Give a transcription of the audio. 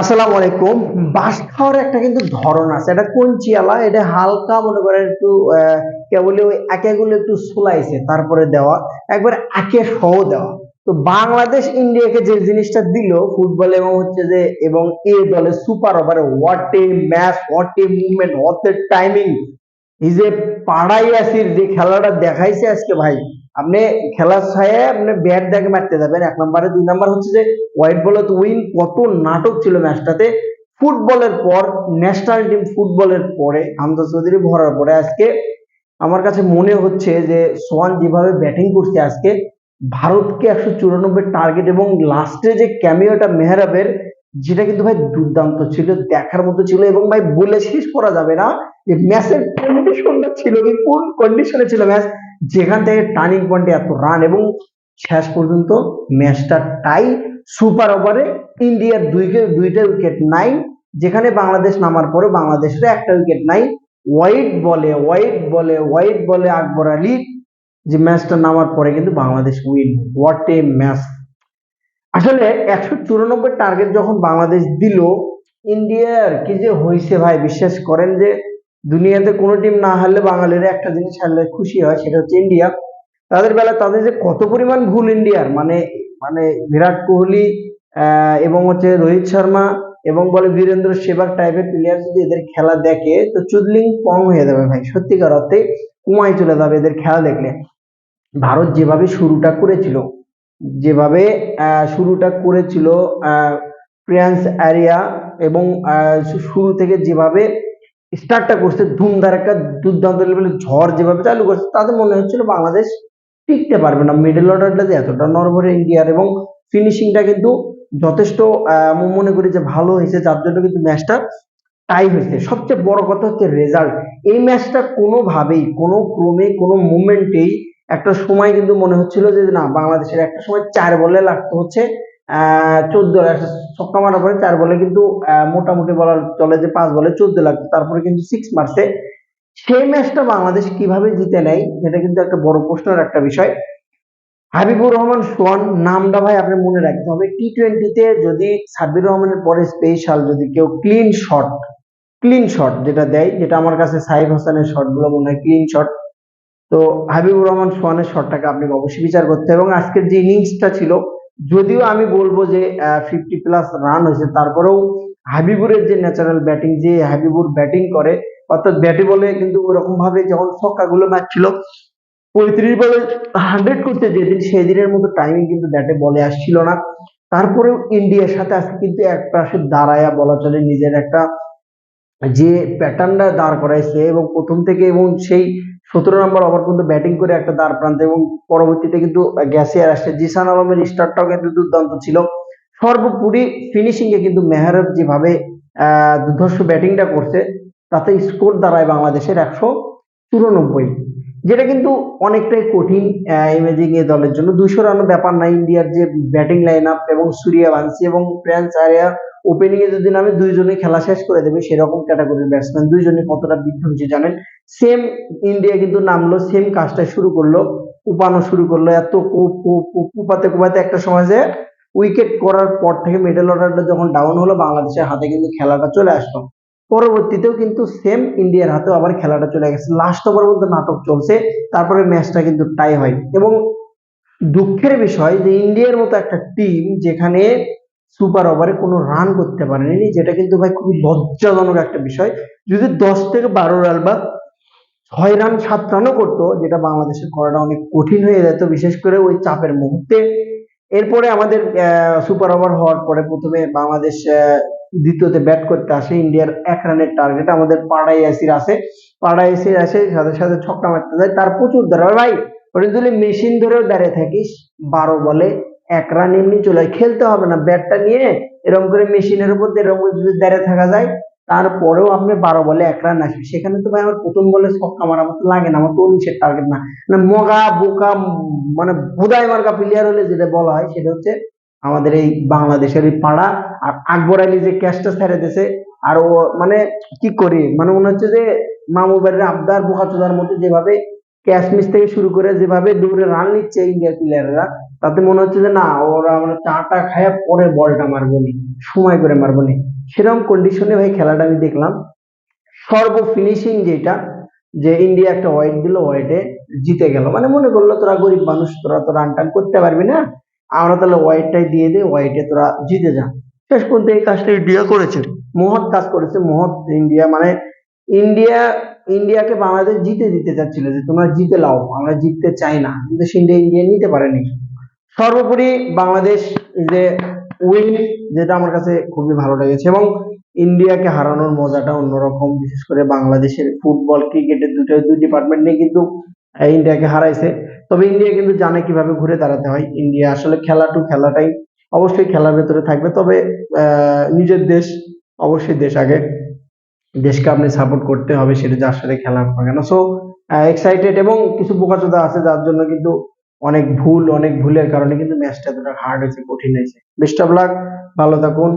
আসসালামু আলাইকুম। বাস খাওয়ার একটা কিন্তু ধরন আছে। এটা কঞ্চিয়ালা এটা হালকা মনে করেন একটু কেবলই ওই আঁকেগুলো একটু সোলাইছে তারপরে দেওয়া। একবার আঁকে সহ দেওয়া। তো বাংলাদেশ ইন্ডিয়াকে যে জিনিসটা দিল ফুটবল এবং হচ্ছে যে এবং এ দলে সুপার ওভারে what a match what a movement what a timing এই যে পাড়াই আসির যে খেলাটা দেখাইছে আজকে ভাই আপনি খেলার ছায়ে আপনি ব্যাট দেখে মারতে যাবেন। এক নম্বরে। দুই নম্বর হচ্ছে যে হোয়াইট বলে তো উইন কত নাটক ছিল ম্যাচটাতে ফুটবলের পর ন্যাশনাল টিম ফুটবলের পরে, হামজা চৌধুরী ভরার পরে আজকে আমার কাছে মনে হচ্ছে যে সোয়ান যেভাবে ব্যাটিং করছে আজকে, ভারতকে একশো চুরানব্বই টার্গেট এবং লাস্টে যে ক্যামিওটা মেহরাবের, যেটা কিন্তু ভাই দুর্দান্ত ছিল, দেখার মতো ছিল এবং ভাই বলে শেষ করা যাবে না যে ম্যাচের কন্ডিশনটা ছিল কি কোন কন্ডিশনে ছিল ম্যাচ যেখান থেকে টার্নিং পয়েন্টে এত রান এবং শেষ পর্যন্ত ম্যাচটা টাই সুপার ওভারে ইন্ডিয়ার দুই দুইটা উইকেট নাই যেখানে বাংলাদেশ নামার পরে বাংলাদেশের একটা উইকেট নাই হোয়াইট বলে হোয়াইট বলে হোয়াইট বলে আকবর আলী যে ম্যাচটা নামার পরে কিন্তু Bangladesh win what a match আসলে একশো চুরানব্বই টার্গেট যখন বাংলাদেশ দিল ইন্ডিয়ার কি যে হয়েছে ভাই, বিশ্বাস করেন যে দুনিয়াতে কোনো টিম না হারলে বাঙালিরা একটা জিনিস হারলে খুশি হয়, সেটা হচ্ছে ইন্ডিয়া। তাদের বেলা তাদের যে কত পরিমাণ ভুল ইন্ডিয়ার মানে মানে বিরাট কোহলি এবং হচ্ছে রোহিত শর্মা, এবং বলে বীরেন্দ্র সেবাগ টাইপের প্লেয়ার যদি এদের খেলা দেখে, তো চুদলিং কম হয়ে যাবে ভাই, সত্যিকার অর্থে কুমায় চলে যাবে এদের খেলা দেখলে। ভারত যেভাবে শুরুটা করেছিল, যেভাবে শুরুটা করেছিল প্রিয়ান্স আরিয়া এবং শুরু থেকে যেভাবে স্টার্টটা করছে, ধুমধার একটা দুর্দান্ত লেভেলের ঝড় যেভাবে চালু করছে, তাতে মনে হচ্ছিল বাংলাদেশ টিকতে পারবে না। মিডল অর্ডারটা যে এতটা নরভরে ইন্ডিয়ার এবং ফিনিশিংটা কিন্তু যথেষ্ট মনে করি যে ভালো হয়েছে, যার জন্য কিন্তু ম্যাচটা টাই হয়েছে। সবচেয়ে বড় কথা হচ্ছে রেজাল্ট এই ম্যাচটা কোনোভাবেই, কোনো ক্রমে, কোনো মুভমেন্টেই একটা সময় কিন্তু মনে হচ্ছিল যে না, বাংলাদেশের একটা সময় চার বলে লাগতো হচ্ছে। চোদ্দ ছক্কা মারার পরে চার বলে কিন্তু মোটামুটি বলা চলে যে পাঁচ বলে চোদ্দ লাগতো। তারপরে কিন্তু সিক্স মারছে। সেই ম্যাচটা বাংলাদেশ কীভাবে জিতে নেয়, সেটা কিন্তু একটা বড় প্রশ্নের একটা বিষয়। হাবিবুর রহমান, সোহান, নামটা ভাই আপনার মনে রাখতে হবে টি টোয়েন্টিতে যদি সাব্বির রহমানের পরে স্পেশাল যদি কেউ ক্লিন শট ক্লিন শট যেটা দেয়, যেটা আমার কাছে সাইফ হাসানের শটগুলো মনে হয় ক্লিন শট তো হাবিবুর রহমান, সোহানের শটটাকে আপনি অবশ্যই বিচার করতে এবং আজকের যে ইনিংসটা ছিল যদিও আমি বলব যে ফিফটি প্লাস রান হয়েছে, তারপরেও হাবিবুরের যে ন্যাচারাল ব্যাটিং যে হাবিবুর ব্যাটিং করে, অর্থাৎ ব্যাটে বলে কিন্তু ওরকম ভাবে যখন ছক্কাগুলো মারছিল, পঁয়ত্রিশ বলে হান্ড্রেড করতে যেদিন সেই দিনের মতো টাইমিং কিন্তু ব্যাটে বলে আসছিল না। তারপরেও ইন্ডিয়ার সাথে আজকে কিন্তু এক পাশে দাঁড়ায়া বলা চলে, নিজের একটা যে প্যাটার্নটা দাঁড় করাইছে এবং প্রথম থেকে এবং সেই সতেরো নম্বর ওভার পর্যন্ত ব্যাটিং করে একটা দাঁড় প্রান্তে এবং পরবর্তীতে কিন্তু আর আসছে। জিসান আলমের স্টার্টটাও কিন্তু দুর্দান্ত ছিল। সর্বোপরি ফিনিশিংয়ে কিন্তু মেহরাব যেভাবে দুর্ধর্ষ ব্যাটিংটা করছে, তাতে স্কোর দাঁড়ায় বাংলাদেশের একশো চুরানব্বই। যেটা কিন্তু অনেকটাই কঠিন ইমেজিং এ দলের জন্য। দুইশো রানের ব্যাপার না, ইন্ডিয়ার যে ব্যাটিং লাইন আপ এবং সুরিয়া বানসি এবং প্রিয়ান্স আরিয়া ওপেনিং এ যদি নামে দুইজনে খেলা শেষ করে দেবে, সেরকম ক্যাটাগরির ব্যাটসম্যান দুইজনে কতটা বিধ্বংসী জানেন? সেম ইন্ডিয়া কিন্তু নামলো সেম কাজটা শুরু করল কুপানো শুরু করল। এত কুপাতে কুপাতে একটা সময় যে উইকেট করার পর থেকে মিডল অর্ডারটা যখন ডাউন হলো, বাংলাদেশের হাতে কিন্তু খেলাটা চলে আসলো। পরবর্তীতেও কিন্তু সেম ইন্ডিয়ার হাতেও আবার খেলাটা চলে গেছে। লাস্ট ওভার পর্যন্ত নাটক চলছে, তারপরে ম্যাচটা কিন্তু টাই হয়। এবং দুঃখের বিষয় যে ইন্ডিয়ার মতো একটা টিম যেখানে সুপার ওভারে কোনো রান করতে পারেনি, যেটা কিন্তু ভাই খুবই লজ্জাজনক একটা বিষয়। যদি দশ থেকে বারো রান বা ছয় রান সাত রানও করতো, যেটা বাংলাদেশের করাটা অনেক কঠিন হয়ে যেত, বিশেষ করে ওই চাপের মুহূর্তে। এরপরে আমাদের সুপার ওভার হওয়ার পরে প্রথমে বাংলাদেশ দ্বিতীয়তে ব্যাট করতে আসে, ইন্ডিয়ার এক রানের টার্গেট আমাদের পাড়াই আসির আসে পাড়াই আসির আসে সাথে সাথে ছক্কা মারতে যায়, তার প্রচুর ধরে। ভাই ওটা যদি মেশিন ধরেও দাঁড়িয়ে থাকিস, বারো বলে এক রান এমনি চলে। খেলতে হবে না। ব্যাটটা নিয়ে এরকম করে মেশিনের উপর দিয়ে এরকম যদি দাঁড়িয়ে থাকা যায়, তারপরেও আপনি বারো বলে এক রান আসবে। সেখানে তো ভাই আমার প্রথম বলে ছক্কা মারার মতো লাগে না। আমার তো উনিশের টার্গেট না। মানে মগা, বোকা মানে ভোদাই মার্কা প্লেয়ার হলে যেটা বলা হয়, সেটা হচ্ছে আমাদের এই বাংলাদেশের এই পাড়া আর আকবর আলী যে ক্যাচটা ছেড়ে দিয়েছে, আর ও মানে কি করি? মানে মনে হচ্ছে যে মামু বাড়ির আবদার বোকা বোকাচোদার মধ্যে যেভাবে ক্যাচ মিস থেকে শুরু করে যেভাবে দৌড়ে রান নিচ্ছে ইন্ডিয়ার প্লেয়াররা তাতে মনে হচ্ছে যে না, ওরা আমরা চাটা খায়া পরে বলটা মারবো নি, সময় করে মারবো নি। সেরকম কন্ডিশনে ভাই খেলাটা আমি দেখলাম। সর্ব ফিনিশিং যেটা, যে ইন্ডিয়া একটা ওয়াইড দিল ওয়াইডে জিতে গেল। মানে মনে করল তোরা গরিব মানুষ, তোরা তো রান টান করতে পারবি না। আমরা তাহলে ওয়াইডটাই দিয়ে দিই ওয়াইডে তোরা জিতে যা। শেষ পর্যন্ত এই কাজটা ইন্ডিয়া করেছে। মহৎ কাজ করেছে, মহৎ ইন্ডিয়া মানে ইন্ডিয়া ইন্ডিয়াকে বাংলাদেশ জিতে দিতে চাচ্ছিল যে তোমরা জিতে লাও, আমরা জিততে চাই না। কিন্তু সেটা ইন্ডিয়া নিতে পারেনি সর্বোপরি বাংলাদেশ যে উইন যেটা আমার কাছে খুবই ভালো লেগেছে এবং ইন্ডিয়াকে হারানোর মজাটা অন্যরকম, বিশেষ করে বাংলাদেশের ফুটবল, ক্রিকেটের দুটো, দুই ডিপার্টমেন্ট নিয়ে কিন্তু ইন্ডিয়াকে হারাইছে। তবে ইন্ডিয়া কিন্তু জানে কীভাবে ঘুরে দাঁড়াতে হয়। ইন্ডিয়া আসলে খেলা টু খেলাটাই অবশ্যই খেলার ভেতরে থাকবে। তবে নিজের দেশ, অবশ্যই দেশ আগে। দেশকে আপনি সাপোর্ট করতে হবে, সেটা যার সাথে খেলা হবে কেন। সো এক্সাইটেড এবং কিছু বোকাচোদা আছে, যার জন্য কিন্তু অনেক ভুল, অনেক ভুলের কারণে কিন্তু ম্যাচটা এতটা হার্ড হয়েছে, কঠিন হয়েছে। বেস্ট অফ লাক ভালো থাকুন।